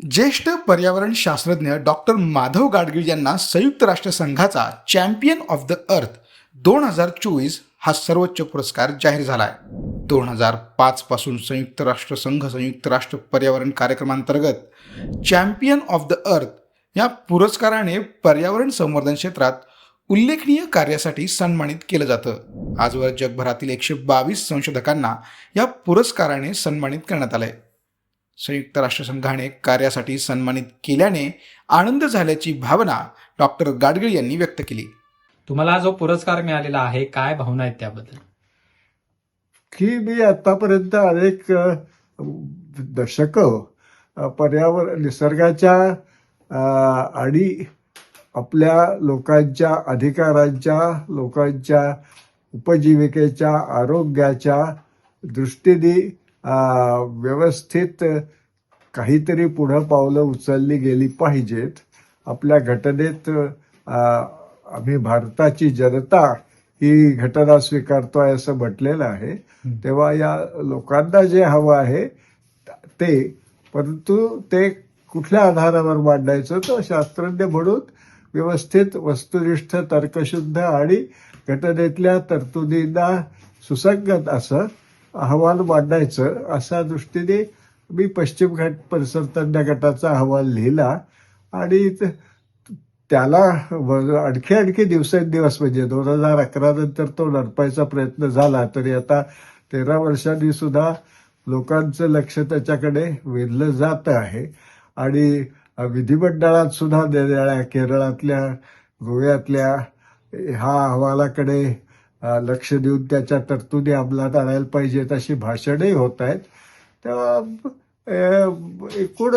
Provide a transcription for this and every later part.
ज्येष्ठ पर्यावरण शास्त्रज्ञ डॉक्टर माधव गाडगीळ यांना संयुक्त राष्ट्रसंघाचा चॅम्पियन ऑफ द अर्थ दोन हजार चोवीस हा सर्वोच्च पुरस्कार जाहीर झाला आहे दोन हजार पाचपासून संयुक्त राष्ट्रसंघ संयुक्त राष्ट्र पर्यावरण कार्यक्रमांतर्गत चॅम्पियन ऑफ द अर्थ या पुरस्काराने पर्यावरण संवर्धन क्षेत्रात उल्लेखनीय कार्यासाठी सन्मानित केलं जातं. आजवर जगभरातील एकशे बावीस संशोधकांना या पुरस्काराने सन्मानित करण्यात आलं आहे संयुक्त राष्ट्रसंघाने कार्यासाठी सन्मानित केल्याने आनंद झाल्याची भावना डॉक्टर गाडगीळ यांनी व्यक्त केली. तुम्हाला हा जो पुरस्कार मिळालेला आहे काय भावना आहेत त्याबद्दल? की मी आतापर्यंत अनेक दशकं पर्यावरण निसर्गाच्या आणि आपल्या लोकांच्या अधिकारांच्या लोकांच्या उपजीविकेच्या आरोग्याच्या दृष्टीने व्यवस्थित काहीतरी पुढं पावलं उचलली गेली पाहिजेत. आपल्या घटनेत आम्ही भारताची जनता ही घटना स्वीकारतोय असं म्हटलेलं आहे. तेव्हा या लोकांना जे हवं आहे ते. परंतु ते कुठल्या आधारावर मांडायचं? तर शास्त्रज्ञ म्हणून व्यवस्थित वस्तुनिष्ठ तर्कशुद्ध आणि घटनेतल्या तरतुदींना सुसंगत असं अहवाल मांडायचं अशा दृष्टीने मी पश्चिम घाट परिसर तज्ञ गटाचा अहवाल लिहिला आणि त्याला आणखी आणखी दिवसेंदिवस म्हणजे दोन हजार अकरा नंतर तो नडपायचा प्रयत्न झाला तरी आता तेरा वर्षांनी सुद्धा लोकांचं लक्ष त्याच्याकडे वेधलं जात आहे. आणि विधिमंडळात सुद्धा देणाऱ्या केरळातल्या गोव्यातल्या ह्या अहवालाकडे लक्ष देऊन त्याच्या तरतुदी अंमलात आणायला पाहिजेत अशी भाषणही होत आहेत. तेव्हा एकूण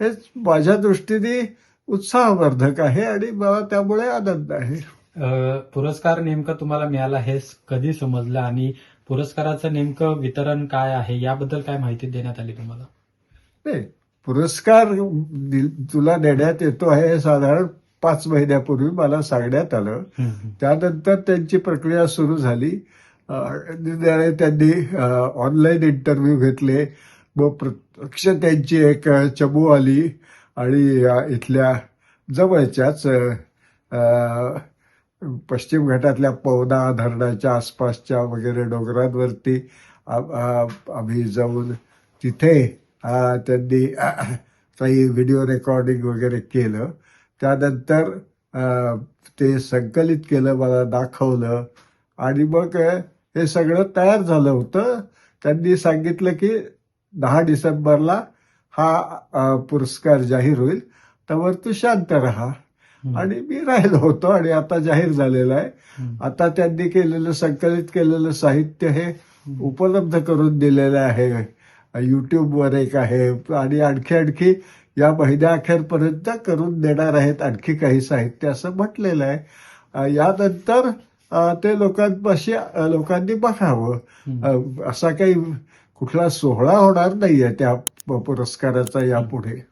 हेच माझ्या दृष्टीने उत्साहवर्धक आहे आणि मला त्यामुळे आनंद आहे. पुरस्कार नेमका तुम्हाला मिळाला हे कधी समजलं आणि पुरस्काराचं नेमकं वितरण काय आहे? याबद्दल काय माहिती देण्यात आली तुम्हाला? नाही पुरस्कार तुला देण्यात येतो आहे हे साधारण पाच महिन्यापूर्वी मला सांगण्यात आलं. त्यानंतर त्यांची प्रक्रिया सुरू झाली. त्यांनी ऑनलाईन इंटरव्ह्यू घेतले. व प्रत्यक्ष त्यांची एक चमू आली आणि इथल्या जवळच्याच पश्चिम घाटातल्या पवना धरणाच्या आसपासच्या वगैरे डोंगरांवरती आम्ही जाऊन तिथे त्यांनी काही व्हिडिओ रेकॉर्डिंग वगैरे केलं. त्यानंतर ते संकलित केलं मला दाखवलं. आणि मग हे सगळं तयार झालं होतं. त्यांनी सांगितलं की दहा डिसेंबरला हा पुरस्कार जाहीर होईल. त्यावर तू शांत राहा. आणि मी राहिलो होतो आणि आता जाहीर झालेलं आहे. आता त्यांनी केलेलं संकलित केलेलं साहित्य हे उपलब्ध करून दिलेलं आहे. युट्यूबवर एक आहे. आणि आणखी आणखी या महिन्याअखेरपर्यंत करून देणार आहेत आणखी काही साहित्य असं म्हटलेलं आहे. यानंतर ते लोकांपाशी लोकांनी बघावं. असा काही कुठला सोहळा होणार नाहीये त्या प- पुरस्काराचा यापुढे.